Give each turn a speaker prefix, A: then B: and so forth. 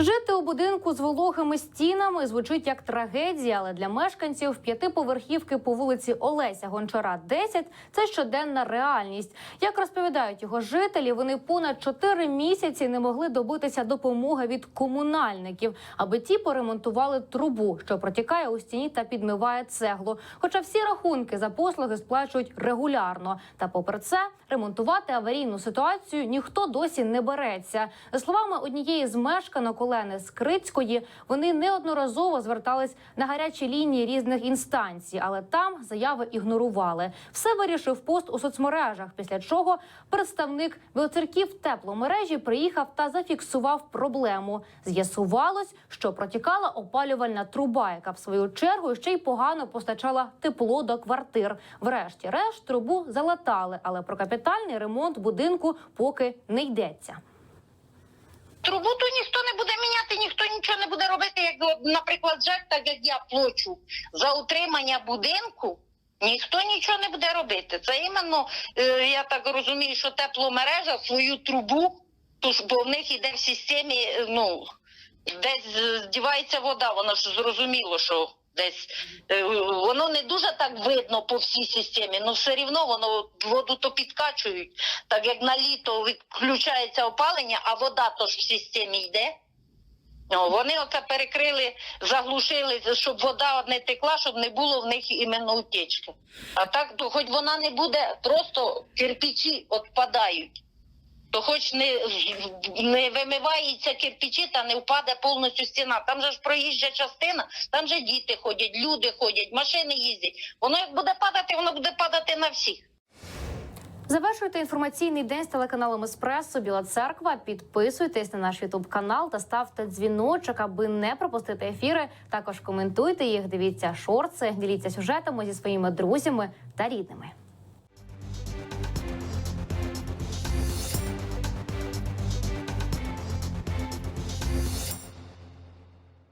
A: Жити у будинку з вологими стінами звучить як трагедія, але для мешканців п'ятиповерхівки по вулиці Олеся Гончара 10 – це щоденна реальність. Як розповідають його жителі, вони понад 4 місяці не могли добитися допомоги від комунальників, аби ті поремонтували трубу, що протікає у стіні та підмиває цеглу. Хоча всі рахунки за послуги сплачують регулярно. Та попри це, ремонтувати аварійну ситуацію ніхто досі не береться. За словами однієї з мешканок Олени Скрицької, вони неодноразово звертались на гарячі лінії різних інстанцій, але там заяви ігнорували. Все вирішив пост у соцмережах. Після чого представник білоцерків тепломережі приїхав та зафіксував проблему. З'ясувалось, що протікала опалювальна труба, яка в свою чергу ще й погано постачала тепло до квартир. Врешті-решт трубу залатали, але про капітальний ремонт будинку поки не йдеться.
B: Трубу то ніхто не буде міняти, ніхто нічого не буде робити, як, наприклад, ЖЕК, так як я плачу за утримання будинку, ніхто нічого не буде робити. Це іменно, е, я так розумію, що тепломережа свою трубу, тож бо в них іде в системі, е, ну, десь е, здівається вода, воно ж зрозуміло, що десь е, воно не дуже так видно по всій системі, але все рівно воно воду то підкачують. Так як на літо відключається опалення, а вода то ж в системі йде. Вони оце перекрили, заглушили, щоб вода не текла, щоб не було в них іменно утечки. А так, то хоч вона не буде, просто кирпичі відпадають. То хоч не, не вимивається кирпичі та не впаде повністю стіна. Там же ж проїжджа частина, там же діти ходять, люди ходять, машини їздять. Воно як буде падати, воно буде падати на всіх.
A: Завершуйте інформаційний день з телеканалом Еспресо Біла Церква. Підписуйтесь на наш Ютуб канал та ставте дзвіночок, аби не пропустити ефіри. Також коментуйте їх, дивіться шорти, діліться сюжетами зі своїми друзями та рідними.